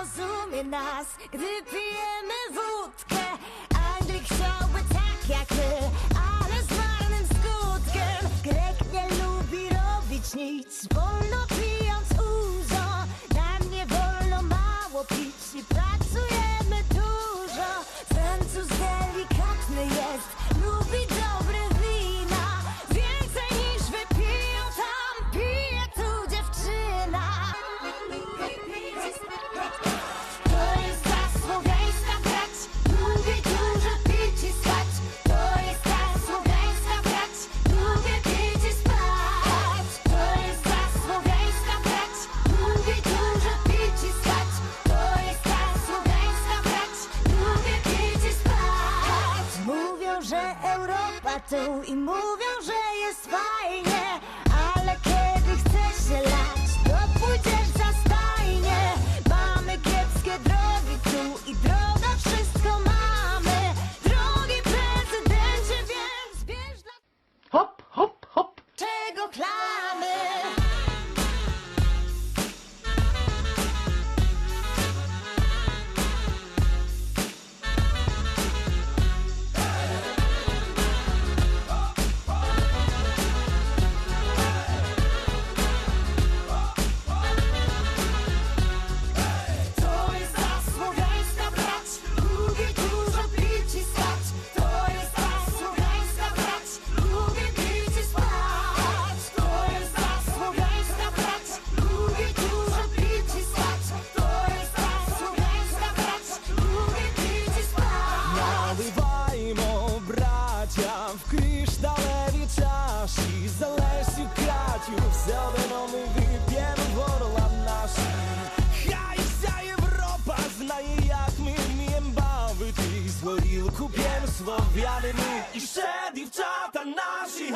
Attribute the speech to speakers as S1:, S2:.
S1: rozumie nas, gdy pijemy wódkę. Anglik chciałby tak jak my, ale z marnym skutkiem. Grek nie lubi robić nic, wolno pijąc uzo. Nam nie wolno mało pić i pracuje że Europa tu i mówią, że jest fajnie. hasło mi i wszedł i
S2: w czata nasi.